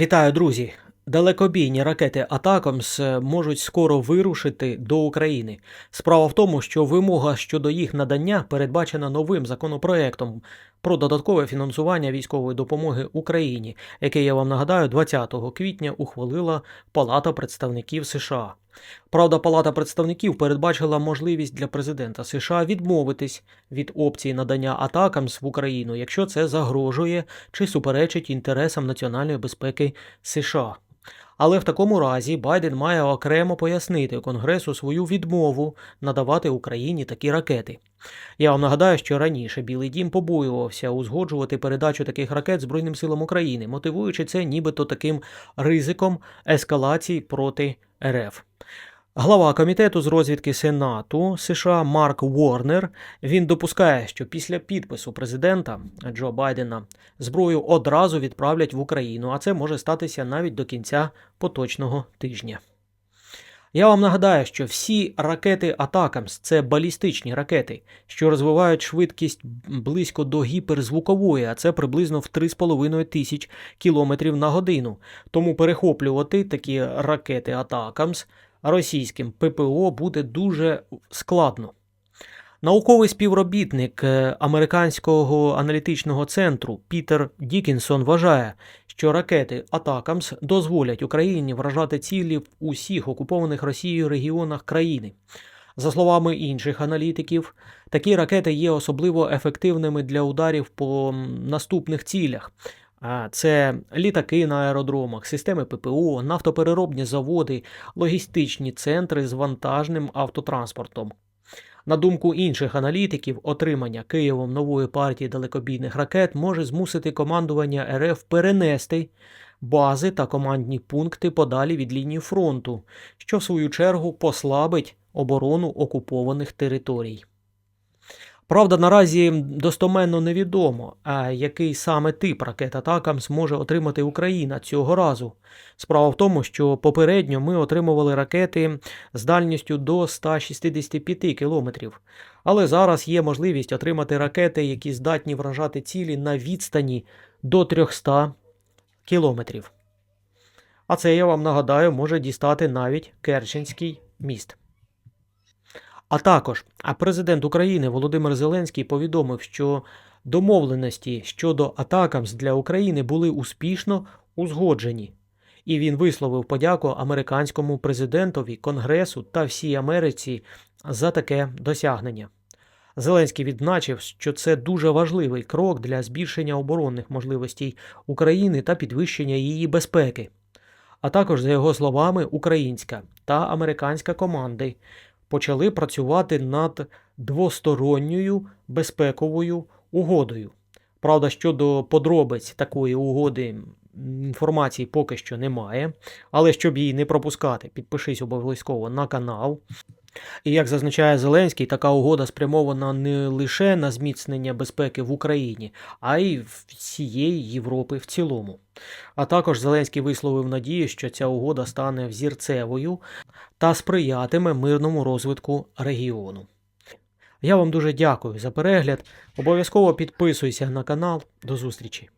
Вітаю, друзі! Далекобійні ракети Атакамс можуть скоро вирушити до України. Справа в тому, що вимога щодо їх надання передбачена новим законопроектом про додаткове фінансування військової допомоги Україні, яке я вам нагадаю, 20 квітня ухвалила Палата представників США. Правда, Палата представників передбачила можливість для президента США відмовитись від опції надання Атакамс в Україну, якщо це загрожує чи суперечить інтересам національної безпеки США. Але в такому разі Байден має окремо пояснити Конгресу свою відмову надавати Україні такі ракети. Я вам нагадаю, що раніше Білий Дім побоювався узгоджувати передачу таких ракет Збройним силам України, мотивуючи це нібито таким ризиком ескалації проти РФ. Глава комітету з розвідки Сенату США Марк Уорнер він допускає, що після підпису президента Джо Байдена зброю одразу відправлять в Україну, а це може статися навіть до кінця поточного тижня. Я вам нагадаю, що всі ракети Атакамс це балістичні ракети, що розвивають швидкість близько до гіперзвукової, а це приблизно в 3,5 тисяч кілометрів на годину. Тому перехоплювати такі ракети Атакамс російським ППО буде дуже складно. Науковий співробітник е, американського аналітичного центру Пітер Дікінсон вважає, що ракети Атакамс дозволять Україні вражати цілі в усіх окупованих Росією регіонах країни. За словами інших аналітиків, такі ракети є особливо ефективними для ударів по наступних цілях. Це літаки на аеродромах, системи ППО, нафтопереробні заводи, логістичні центри з вантажним автотранспортом. На думку інших аналітиків, отримання Києвом нової партії далекобійних ракет може змусити командування РФ перенести бази та командні пункти подалі від лінії фронту, що в свою чергу послабить оборону окупованих територій. Правда, наразі достоменно невідомо, який саме тип ракет Атакамс може отримати Україна цього разу. Справа в тому, що попередньо ми отримували ракети з дальністю до 165 кілометрів. Але зараз є можливість отримати ракети, які здатні вражати цілі на відстані до 300 кілометрів. А це я вам нагадаю, може дістати навіть Керченський міст. А також президент України Володимир Зеленський повідомив, що домовленості щодо атакамс для України були успішно узгоджені. І він висловив подяку американському президентові, Конгресу та всій Америці за таке досягнення. Зеленський відзначив, що це дуже важливий крок для збільшення оборонних можливостей України та підвищення її безпеки. А також, за його словами, українська та американська команди почали працювати над двосторонньою безпековою угодою. Правда, щодо подробиць такої угоди інформації поки що немає, але щоб її не пропускати, підпишись обов'язково на канал. І як зазначає Зеленський, така угода спрямована не лише на зміцнення безпеки в Україні, а й всієї Європи в цілому. А також Зеленський висловив надію, що ця угода стане взірцевою та сприятиме мирному розвитку регіону. Я вам дуже дякую за перегляд. Обов'язково підписуйся на канал. До зустрічі!